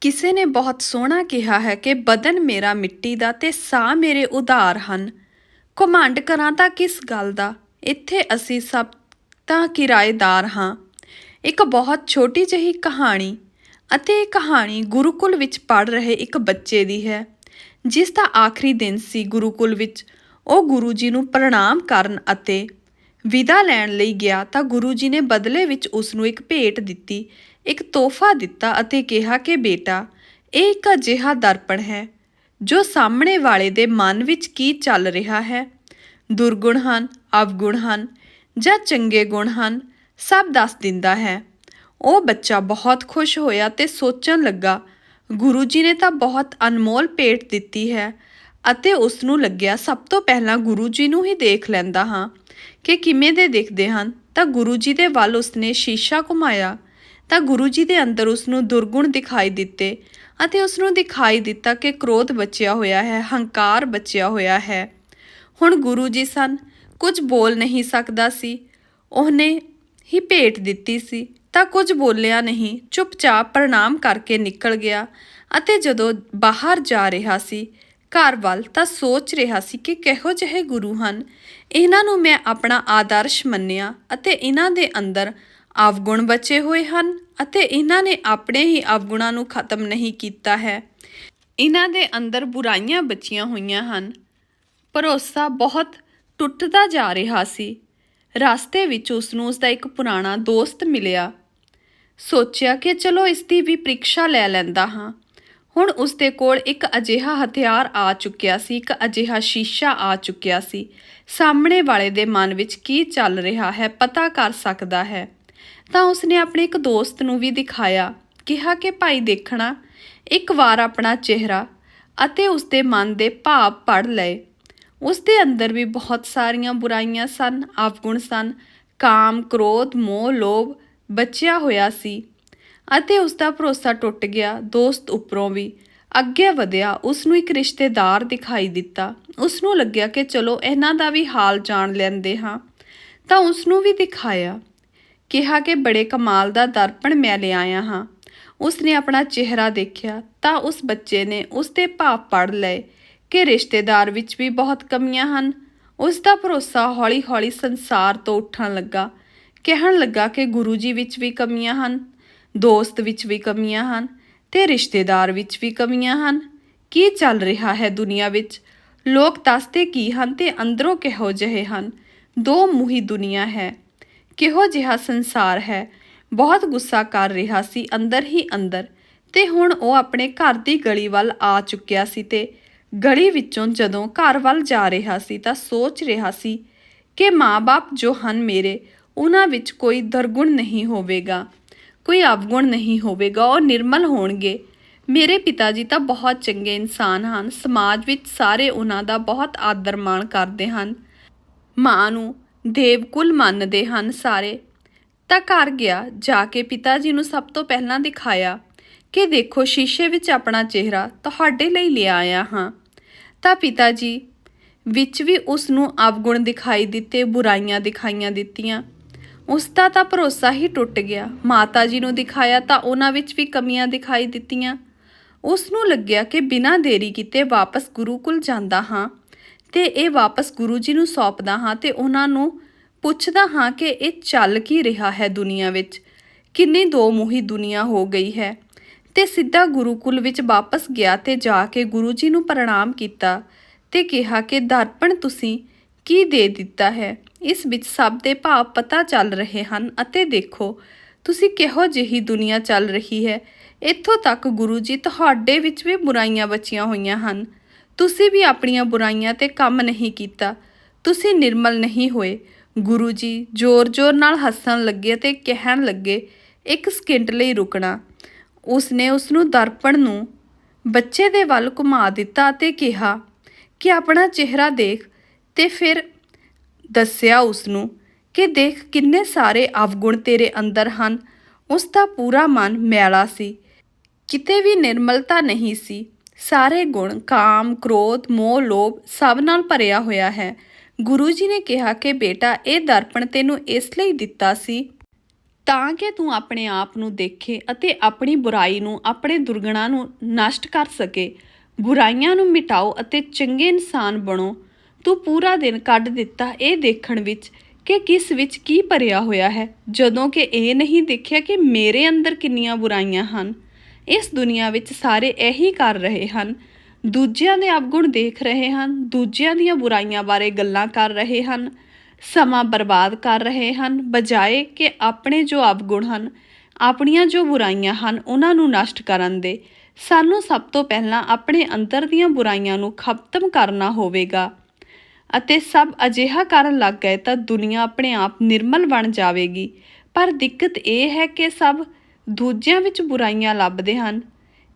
ਕਿਸੇ ਨੇ ਬਹੁਤ ਸੋਹਣਾ ਕਿਹਾ ਹੈ ਕਿ ਬਦਨ ਮੇਰਾ ਮਿੱਟੀ ਦਾ ਤੇ ਸਾਹ ਮੇਰੇ ਉਧਾਰ ਹਨ। ਘਮੰਡ ਕਰਾਂ ਤਾਂ ਕਿਸ ਗੱਲ ਦਾ? ਇੱਥੇ ਅਸੀਂ ਸਭ ਤਾਂ ਕਿਰਾਏਦਾਰ ਹਾਂ। ਇੱਕ ਬਹੁਤ ਛੋਟੀ ਜਿਹੀ ਕਹਾਣੀ ਅਤੇ ਇਹ ਕਹਾਣੀ ਗੁਰੂਕੁਲ ਵਿੱਚ ਪੜ ਰਹੇ ਇੱਕ ਬੱਚੇ ਦੀ ਹੈ। ਜਿਸ ਦਾ ਆਖਰੀ ਦਿਨ ਸੀ ਗੁਰੂਕੁਲ ਵਿੱਚ। ਉਹ ਗੁਰੂ ਜੀ ਨੂੰ ਪ੍ਰਣਾਮ ਕਰਨ ਅਤੇ ਵਿਦਾ ਲੈਣ ਲਈ ਗਿਆ ਤਾਂ ਗੁਰੂ ਜੀ ਨੇ ਬਦਲੇ ਵਿੱਚ ਉਸ ਨੂੰ ਇੱਕ ਭੇਟ ਦਿੱਤੀ। ਇੱਕ ਤੋਹਫਾ ਦਿੱਤਾ ਅਤੇ ਕਿਹਾ ਕਿ, ਬੇਟਾ, ਇਹ ਇੱਕ ਅਜਿਹਾ ਦਰਪਣ ਹੈ, ਜੋ ਸਾਹਮਣੇ ਵਾਲੇ ਦੇ ਮਨ ਵਿੱਚ ਕੀ ਚੱਲ ਰਿਹਾ ਹੈ? ਦੁਰਗੁਣ ਹਨ, ਅਵਗੁਣ ਹਨ ਜਾਂ ਚੰਗੇ ਗੁਣ ਹਨ, ਸਭ ਦੱਸ ਦਿੰਦਾ ਹੈ। ਉਹ ਬੱਚਾ ਬਹੁਤ ਖੁਸ਼ ਹੋਇਆ ਤੇ ਸੋਚਣ ਲੱਗਾ, ਗੁਰੂ ਜੀ ਨੇ ਤਾਂ ਬਹੁਤ ਅਨਮੋਲ ਭੇਟ ਦਿੱਤੀ ਹੈ ਅਤੇ ਉਸ ਨੂੰ ਲੱਗਿਆ ਸਭ ਤੋਂ ਪਹਿਲਾਂ ਗੁਰੂ ਜੀ ਨੂੰ ਹੀ ਦੇਖ ਲੈਂਦਾ ਹਾਂ। ਕਿ ਕਿਵੇਂ ਦੇ ਦਿਖਦੇ ਹਨ, ਤਾਂ ਗੁਰੂ ਜੀ ਦੇ ਵੱਲ ਉਸਨੇ ਸ਼ੀਸ਼ਾ ਘੁਮਾਇਆ ਤਾਂ ਗੁਰੂ ਜੀ ਦੇ ਅੰਦਰ ਉਸ ਨੂੰ ਦੁਰਗੁਣ ਦਿਖਾਈ ਦਿੱਤੇ ਅਤੇ ਉਸ ਨੂੰ ਦਿਖਾਈ ਦਿੱਤਾ ਕਿ ਕ੍ਰੋਧ ਬਚਿਆ ਹੋਇਆ ਹੈ, ਹੰਕਾਰ ਬਚਿਆ ਹੋਇਆ ਹੈ। ਹੁਣ ਗੁਰੂ ਜੀ ਸਨ, ਕੁਝ ਬੋਲ ਨਹੀਂ ਸਕਦਾ ਸੀ। ਉਹਨੇ ਹੀ ਭੇਟ ਦਿੱਤੀ ਸੀ, ਤਾਂ ਕੁਝ ਬੋਲਿਆ ਨਹੀਂ, ਚੁੱਪਚਾਪ ਪ੍ਰਣਾਮ ਕਰਕੇ ਨਿਕਲ ਗਿਆ ਅਤੇ ਜਦੋਂ ਬਾਹਰ ਜਾ ਰਿਹਾ ਸੀ, ਘਰ ਵੱਲ, ਤਾਂ ਸੋਚ ਰਿਹਾ ਸੀ ਕਿ ਕਿਹੋ ਜਿਹੇ ਗੁਰੂ ਹਨ। ਇਹਨਾਂ ਨੂੰ ਮੈਂ ਆਪਣਾ ਆਦਰਸ਼ ਮੰਨਿਆ ਅਤੇ ਇਹਨਾਂ ਦੇ ਅੰਦਰ ਅਵਗੁਣ ਬਚੇ ਹੋਏ ਹਨ ਅਤੇ ਇਹਨਾਂ ਨੇ ਆਪਣੇ ਹੀ ਅਵਗੁਣਾਂ ਨੂੰ ਖਤਮ ਨਹੀਂ ਕੀਤਾ ਹੈ। ਇਹਨਾਂ ਦੇ ਅੰਦਰ ਬੁਰਾਈਆਂ ਬਚੀਆਂ ਹੋਈਆਂ ਹਨ। ਭਰੋਸਾ ਬਹੁਤ ਟੁੱਟਦਾ ਜਾ ਰਿਹਾ ਸੀ। ਰਸਤੇ ਵਿੱਚ ਉਸ ਨੂੰ ਉਸ ਦਾ ਇੱਕ ਪੁਰਾਣਾ ਦੋਸਤ ਮਿਲਿਆ। ਸੋਚਿਆ ਕਿ ਚਲੋ ਇਸ ਦੀ ਵੀ ਪ੍ਰੀਖਿਆ ਲੈ ਲੈਂਦਾ ਹਾਂ। ਹੁਣ ਉਸ ਦੇ ਕੋਲ ਇੱਕ ਅਜਿਹਾ ਹਥਿਆਰ ਆ ਚੁੱਕਿਆ ਸੀ, ਇੱਕ ਅਜਿਹਾ ਸ਼ੀਸ਼ਾ ਆ ਚੁੱਕਿਆ ਸੀ। ਸਾਹਮਣੇ ਵਾਲੇ ਦੇ ਮਨ ਵਿੱਚ ਕੀ ਚੱਲ ਰਿਹਾ ਹੈ ਪਤਾ ਕਰ ਸਕਦਾ ਹੈ। ਤਾਂ ਉਸਨੇ ਆਪਣੇ ਇੱਕ ਦੋਸਤ ਨੂੰ ਵੀ ਦਿਖਾਇਆ, ਕਿਹਾ ਕਿ ਭਾਈ ਦੇਖਣਾ, ਇੱਕ ਵਾਰ ਆਪਣਾ ਚਿਹਰਾ ਅਤੇ ਉਸਦੇ ਮਨ ਦੇ ਭਾਵ ਪੜ ਲਏ। ਉਸਦੇ ਅੰਦਰ ਵੀ ਬਹੁਤ ਸਾਰੀਆਂ ਬੁਰਾਈਆਂ ਸਨ ਅਵਗੁਣ ਸਨ, ਕਾਮ, ਕ੍ਰੋਧ, ਮੋਹ, ਲੋਭ ਬਚਿਆ ਹੋਇਆ ਸੀ ਅਤੇ ਉਸਦਾ ਭਰੋਸਾ ਟੁੱਟ ਗਿਆ। ਦੋਸਤ ਉੱਪਰੋਂ ਵੀ ਅੱਗੇ ਵਧਿਆ ਉਸ ਨੂੰ ਇੱਕ ਰਿਸ਼ਤੇਦਾਰ ਦਿਖਾਈ ਦਿੱਤਾ। ਉਸ ਨੂੰ ਲੱਗਿਆ ਕਿ ਚਲੋ, ਇਹਨਾਂ ਦਾ ਵੀ ਹਾਲ ਜਾਣ ਲੈਂਦੇ ਹਾਂ। ਤਾਂ ਉਸ ਨੂੰ ਵੀ ਦਿਖਾਇਆ। ਕਿਹਾ ਕਿ ਬੜੇ ਕਮਾਲ ਦਾ ਦਰਪਣ ਮੈਂ ਲਿਆਇਆ ਹਾਂ। ਉਸ ਨੇ ਆਪਣਾ ਚਿਹਰਾ ਦੇਖਿਆ ਤਾਂ ਉਸ ਬੱਚੇ ਨੇ ਉਸ ਦੇ ਭਾਵ ਪੜ ਲਏ ਕਿ ਰਿਸ਼ਤੇਦਾਰ ਵਿੱਚ ਵੀ ਬਹੁਤ ਕਮੀਆਂ ਹਨ। ਉਸ ਦਾ ਭਰੋਸਾ ਹੌਲੀ-ਹੌਲੀ ਸੰਸਾਰ ਤੋਂ ਉੱਠਣ ਲੱਗਾ। ਕਹਿਣ ਲੱਗਾ ਕਿ ਗੁਰੂ ਜੀ ਵਿੱਚ ਵੀ ਕਮੀਆਂ ਹਨ, ਦੋਸਤ ਵਿੱਚ ਵੀ ਕਮੀਆਂ ਹਨ ਤੇ ਰਿਸ਼ਤੇਦਾਰ ਵਿੱਚ ਵੀ ਕਮੀਆਂ ਹਨ। ਕੀ ਚੱਲ ਰਿਹਾ ਹੈ ਦੁਨੀਆ ਵਿੱਚ? ਲੋਕ ਦੱਸਦੇ ਕੀ ਹਨ ਤੇ ਅੰਦਰੋਂ ਕਿਹੋ ਜਿਹੇ ਹਨ? ਦੋ ਮੂਹੀ ਦੁਨੀਆ ਹੈ। ਕਿਹੋ ਜਿਹਾ ਸੰਸਾਰ ਹੈ? ਬਹੁਤ ਗੁੱਸਾ ਕਰ ਰਿਹਾ ਸੀ ਅੰਦਰ ਹੀ ਅੰਦਰ ਤੇ ਹੁਣ ਉਹ ਆਪਣੇ ਘਰ ਦੀ ਗਲੀ ਵੱਲ ਆ ਚੁੱਕਿਆ ਸੀ ਤੇ ਗਲੀ ਵਿੱਚੋਂ ਜਦੋਂ ਘਰ ਵੱਲ ਜਾ ਰਿਹਾ ਸੀ ਤਾਂ ਸੋਚ ਰਿਹਾ ਸੀ ਕਿ ਮਾਪੇ ਜੋ ਹਨ ਮੇਰੇ, ਉਹਨਾਂ ਵਿੱਚ ਕੋਈ ਦਰਗੁਣ ਨਹੀਂ ਹੋਵੇਗਾ, ਕੋਈ ਅਵਗੁਣ ਨਹੀਂ ਹੋਵੇਗਾ, ਉਹ ਨਿਰਮਲ ਹੋਣਗੇ। ਮੇਰੇ ਪਿਤਾ ਜੀ ਤਾਂ ਬਹੁਤ ਚੰਗੇ ਇਨਸਾਨ ਹਨ, ਸਮਾਜ ਵਿੱਚ ਸਾਰੇ ਉਹਨਾਂ ਦਾ ਬਹੁਤ ਆਦਰ ਮਾਣ ਕਰਦੇ ਹਨ। ਮਾਂ ਨੂੰ ਦੇਵਕੁਲ ਮੰਨਦੇ ਹਨ ਸਾਰੇ। ਤਾਂ ਘਰ ਗਿਆ, ਜਾ ਕੇ ਪਿਤਾ ਜੀ ਨੂੰ ਸਭ ਤੋਂ ਪਹਿਲਾਂ ਦਿਖਾਇਆ ਕਿ ਦੇਖੋ ਸ਼ੀਸ਼ੇ ਵਿੱਚ ਆਪਣਾ ਚਿਹਰਾ ਤੁਹਾਡੇ ਲਈ ਲਿਆ ਆਇਆ ਹਾਂ। ਤਾਂ ਪਿਤਾ ਜੀ ਵਿੱਚ ਵੀ ਉਸ ਨੂੰ ਅਵਗੁਣ ਦਿਖਾਈ ਦਿੱਤੇ, ਬੁਰਾਈਆਂ ਦਿਖਾਈਆਂ ਦਿੱਤੀਆਂ। ਉਸ ਦਾ ਤਾਂ ਭਰੋਸਾ ਹੀ ਟੁੱਟ ਗਿਆ। ਮਾਤਾ ਜੀ ਨੂੰ ਦਿਖਾਇਆ ਤਾਂ ਉਹਨਾਂ ਵਿੱਚ ਵੀ ਕਮੀਆਂ ਦਿਖਾਈ ਦਿੱਤੀਆਂ। ਉਸ ਨੂੰ ਲੱਗਿਆ ਕਿ ਬਿਨਾਂ ਦੇਰੀ ਕੀਤੇ ਵਾਪਸ ਗੁਰੂਕੁਲ ਜਾਂਦਾ ਹਾਂ। ਤੇ ਇਹ ਵਾਪਸ ਗੁਰੂ ਜੀ ਨੂੰ ਸੌਂਪਦਾ ਹਾਂ ਤੇ ਉਹਨਾਂ ਨੂੰ ਪੁੱਛਦਾ ਹਾਂ ਕਿ ਇਹ ਚੱਲ ਕੀ ਰਿਹਾ ਹੈ ਦੁਨੀਆ ਵਿੱਚ? ਕਿੰਨੀ ਦੋ ਮੂਹੀ ਦੁਨੀਆ ਹੋ ਗਈ ਹੈ? ਤੇ ਸਿੱਧਾ ਗੁਰੂਕੁਲ ਵਿੱਚ ਵਾਪਸ ਗਿਆ ਤੇ ਜਾ ਕੇ ਗੁਰੂ ਜੀ ਨੂੰ ਪ੍ਰਣਾਮ ਕੀਤਾ ਤੇ ਕਿਹਾ ਕਿ, ਦਰਪਣ ਤੁਸੀਂ ਕੀ ਦੇ ਦਿੱਤਾ ਹੈ? ਇਸ ਵਿੱਚ ਸਭ ਦੇ ਭਾਵ ਪਤਾ ਚੱਲ ਰਹੇ ਹਨ ਅਤੇ ਦੇਖੋ, ਤੁਸੀਂ ਕਿਹੋ ਜਿਹੀ ਦੁਨੀਆ ਚੱਲ ਰਹੀ ਹੈ? ਇੱਥੋਂ ਤੱਕ ਗੁਰੂ ਜੀ ਤੁਹਾਡੇ ਵਿੱਚ ਵੀ ਬੁਰਾਈਆਂ ਬਚੀਆਂ ਹੋਈਆਂ ਹਨ। ਤੁਸੀਂ ਵੀ ਆਪਣੀਆਂ ਬੁਰਾਈਆਂ ਤੇ ਕੰਮ ਨਹੀਂ ਕੀਤਾ। ਤੁਸੀਂ ਨਿਰਮਲ ਨਹੀਂ ਹੋਏ। ਗੁਰੂ ਜੀ ਜ਼ੋਰ-ਜ਼ੋਰ ਨਾਲ ਹੱਸਣ ਲੱਗੇ ਤੇ ਕਹਿਣ ਲੱਗੇ, ਇੱਕ ਸਕਿੰਟ ਲਈ ਰੁਕਣਾ। ਉਸਨੇ ਉਸ ਨੂੰ ਦਰਪਣ ਨੂੰ ਬੱਚੇ ਦੇ ਵੱਲ ਘੁਮਾ ਦਿੱਤਾ ਅਤੇ ਕਿਹਾ, ਕਿ ਆਪਣਾ ਚਿਹਰਾ ਦੇਖ। ਤੇ ਫਿਰ ਦੱਸਿਆ ਉਸ ਨੂੰ ਕਿ ਦੇਖ ਕਿੰਨੇ ਸਾਰੇ ਅਵਗੁਣ ਤੇਰੇ ਅੰਦਰ ਹਨ। ਉਸ ਦਾ ਪੂਰਾ ਮਨ ਮੈਲਾ ਸੀ। ਕਿਤੇ ਵੀ ਨਿਰਮਲਤਾ ਨਹੀਂ ਸੀ। ਸਾਰੇ ਗੁਣ, ਕਾਮ, ਕ੍ਰੋਧ, ਮੋਹ, ਲੋਭ ਸਭ ਨਾਲ ਭਰਿਆ ਹੋਇਆ ਹੈ। ਗੁਰੂ ਜੀ ਨੇ ਕਿਹਾ ਕਿ ਬੇਟਾ, ਇਹ ਦਰਪਣ ਤੈਨੂੰ ਇਸ ਲਈ ਦਿੱਤਾ ਸੀ ਤਾਂ ਕਿ ਤੂੰ ਆਪਣੇ ਆਪ ਨੂੰ ਦੇਖੇ ਅਤੇ ਆਪਣੀ ਬੁਰਾਈ ਨੂੰ, ਆਪਣੇ ਦੁਰਗੁਣਾਂ ਨੂੰ ਨਸ਼ਟ ਕਰ ਸਕੇ। ਬੁਰਾਈਆਂ ਨੂੰ ਮਿਟਾਓ ਅਤੇ ਚੰਗੇ ਇਨਸਾਨ ਬਣੋ। ਤੂੰ ਪੂਰਾ ਦਿਨ ਕੱਢ ਦਿੱਤਾ ਇਹ ਦੇਖਣ ਵਿੱਚ ਕਿ ਕਿਸ ਵਿੱਚ ਕੀ ਭਰਿਆ ਹੋਇਆ ਹੈ। ਜਦੋਂ ਕਿ ਇਹ ਨਹੀਂ ਦੇਖਿਆ ਕਿ ਮੇਰੇ ਅੰਦਰ ਕਿੰਨੀਆਂ ਬੁਰਾਈਆਂ ਹਨ। ਇਸ ਦੁਨੀਆ ਵਿੱਚ ਸਾਰੇ ਇਹੀ ਕਰ ਰਹੇ ਹਨ। ਦੂਜਿਆਂ ਦੇ ਅਵਗੁਣ ਦੇਖ ਰਹੇ ਹਨ। ਦੂਜਿਆਂ ਦੀਆਂ ਬੁਰਾਈਆਂ ਬਾਰੇ ਗੱਲਾਂ ਕਰ ਰਹੇ ਹਨ। ਸਮਾਂ ਬਰਬਾਦ ਕਰ ਰਹੇ ਹਨ। ਬਜਾਏ ਕਿ ਆਪਣੇ ਜੋ ਅਵਗੁਣ ਹਨ, ਆਪਣੀਆਂ ਜੋ ਬੁਰਾਈਆਂ ਹਨ, ਉਹਨਾਂ ਨੂੰ ਨਸ਼ਟ ਕਰਨ ਦੇ। ਸਾਨੂੰ ਸਭ ਤੋਂ ਪਹਿਲਾਂ ਆਪਣੇ ਅੰਦਰ ਦੀਆਂ ਬੁਰਾਈਆਂ ਨੂੰ ਖਤਮ ਕਰਨਾ ਹੋਵੇਗਾ। ਅਤੇ ਸਭ ਅਜਿਹਾ ਕਰਨ ਲੱਗ ਗਏ ਤਾਂ ਦੁਨੀਆ ਆਪਣੇ ਆਪ ਨਿਰਮਲ ਬਣ ਜਾਵੇਗੀ। ਪਰ ਦਿੱਕਤ ਇਹ ਹੈ ਕਿ ਸਭ ਦੂਜਿਆਂ ਵਿੱਚ ਬੁਰਾਈਆਂ ਲੱਭਦੇ ਹਨ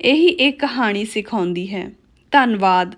ਇਹੀ ਇਹ ਕਹਾਣੀ ਸਿਖਾਉਂਦੀ ਹੈ। ਧੰਨਵਾਦ।